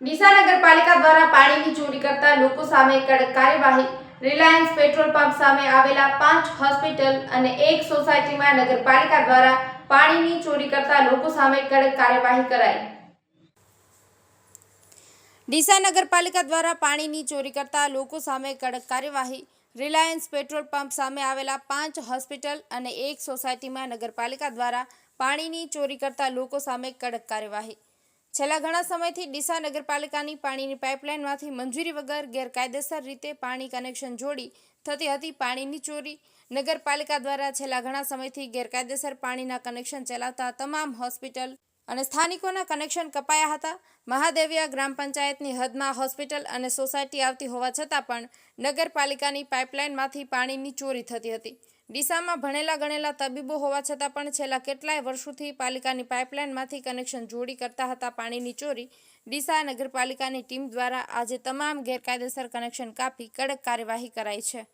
ડીસા નગરપાલિકા દ્વારા પાણીની ચોરી કરતા લોકો સામે કડક કાર્યવાહી, રિલાયન્સ પેટ્રોલ પંપ સામે આવેલા પાંચ હોસ્પિટલ અને એક સોસાયટીમાં નગરપાલિકા દ્વારા પાણીની ચોરી કરતા લોકો સામે કડક કાર્યવાહી કરાઈ. ડીસા નગરપાલિકા દ્વારા પાણીની ચોરી કરતા લોકો સામે કડક કાર્યવાહી, રિલાયન્સ પેટ્રોલ પંપ સામે આવેલા પાંચ હોસ્પિટલ અને એક સોસાયટીમાં નગરપાલિકા દ્વારા પાણીની ચોરી કરતા લોકો સામે કડક કાર્યવાહી છેલ્લા ઘણા સમયથી ડીસા નગરપાલિકાની પાણીની પાઇપલાઇનમાંથી મંજૂરી વગર ગેરકાયદેસર રીતે પાણી કનેક્શન જોડી થતી હતી પાણીની ચોરી. નગરપાલિકા દ્વારા છેલ્લા ઘણા સમયથી ગેરકાયદેસર પાણીના કનેક્શન ચલાવતા તમામ હોસ્પિટલ અને સ્થાનિકોના કનેક્શન કપાયા હતા. મહાદેવિયા ગ્રામ પંચાયતની હદમાં હોસ્પિટલ અને સોસાયટી આવતી હોવા છતાં પણ નગરપાલિકાની પાઇપલાઇનમાંથી પાણીની ચોરી થતી હતી. ડીસામાં ભણેલા ગણેલા તબીબો હોવા છતાં પણ છેલ્લા કેટલાય વર્ષોથી પાલિકાની પાઇપલાઇનમાંથી કનેક્શન જોડી કરતા હતા પાણીની ચોરી. ડીસા નગરપાલિકાની ટીમ દ્વારા આજે તમામ ગેરકાયદેસર કનેક્શન કાપી કડક કાર્યવાહી કરાઈ છે.